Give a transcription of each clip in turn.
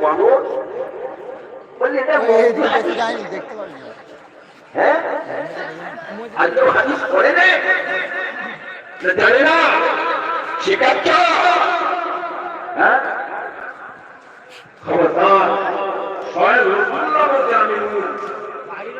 মানুষ বললি এটা হাদিস। হ্যাঁ পড়ে নে জানে না শেখাচ্ছ হ্যাঁ খবরদার। স্বয়ং রসুল্লাহ বলছে আমি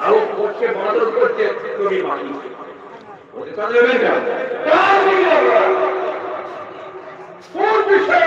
আরও করছে মাদক করছে তুমি মানি ওদের কার আমরা? কোন বিষয়ে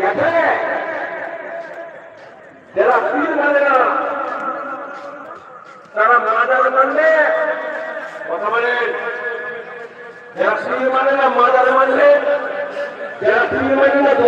গেছে। যারা পীর মানে না তারা মাজার মানবে কথা বলে যারা পীর মানে না মাজার মানবে যারা পীর মানে না দরবার মানবে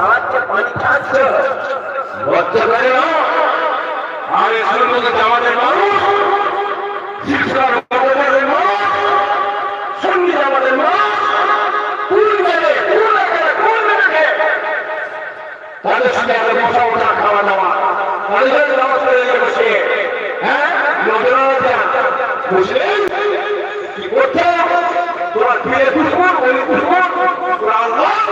খাওয়াচ্ছে পানি আরও বসা পড়ে হ্যাঁ? বুঝলেন কি করছে? তোরা ফিরে দুশ্মন ওই দুশ্মন তোরা আল্লাহ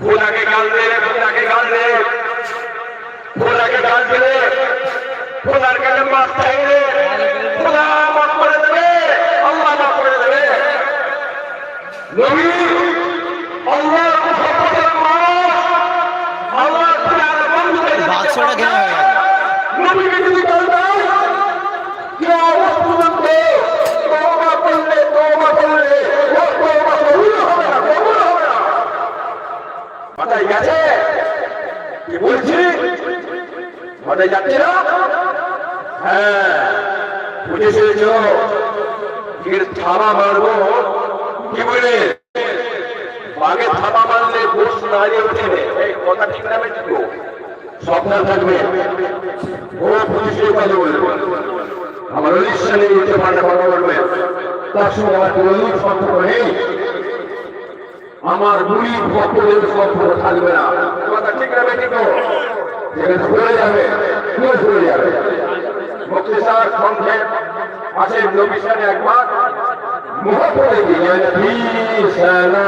খোদাকে গাল দে খোদাকে গাল দে খোদাকে গাল দিলে খোদার কাছে মাছ চাইলে খোদা মাফ করে দেবে আল্লাহ মাফ করে দেবে নবী মাথায় যাচ্ছে না হ্যাঁ বুঝে ফেলেছ? এর থাবা মারবো। কি বলে? বাঘে থাবা মারলে ঘোষ নাড়িয়ে ওঠে। এই কথা ঠিক না বেঠিক? স্বপ্ন থাকবে। ও পুলিশের কথা বলবে আমার নিয়ে উঠতে পারে কথা বলবে। তার সঙ্গে আমার কোনো সম্পর্ক নেই। আমার বুড়ি ভক্তদের সম্পর্ক থাকবে না। কথা ঠিক না যেখানে সরে যাবে কেউ সরে যাবে। মুক্তিসার সংক্ষেপ আছে নবিসানে একবার মুখ করে দিয়ে বিছানা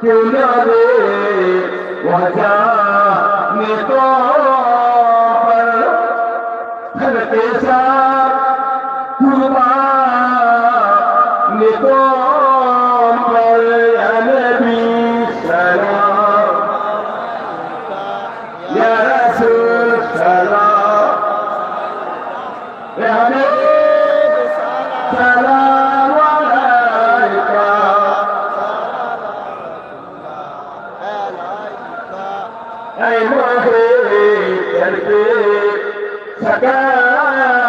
क्यों जावे वजह में तो أي محيط البيت سكاو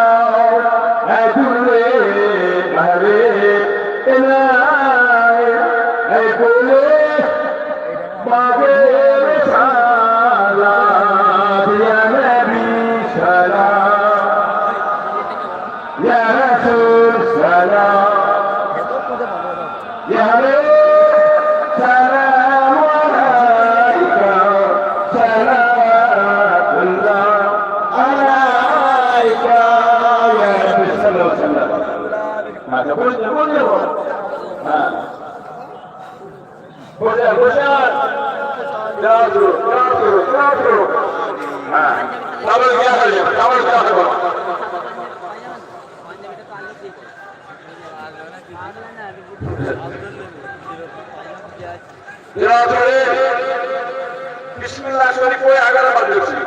বিসমিল্লাহ শরীফ পড়ে এগারো বার বলছি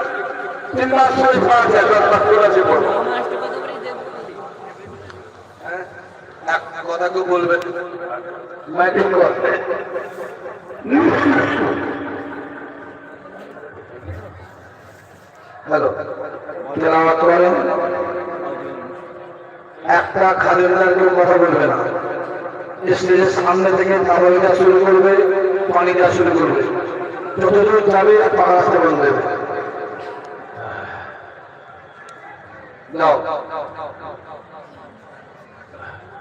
তিনবার শরীফ পাঁচ একবার পাঠ করেছি বলব হ্যাঁ? এক কথা কেউ বলবেন একটা খালেদার কেউ কথা বলবে না। স্টেজের সামনে থেকে তাবাইটা শুরু করবে, পানিটা শুরু করবে। যতদূর যাবে পাকা রাস্তা বন্ধ দেবে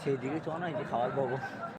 সেদিকে চ না যে খাবার পাবো।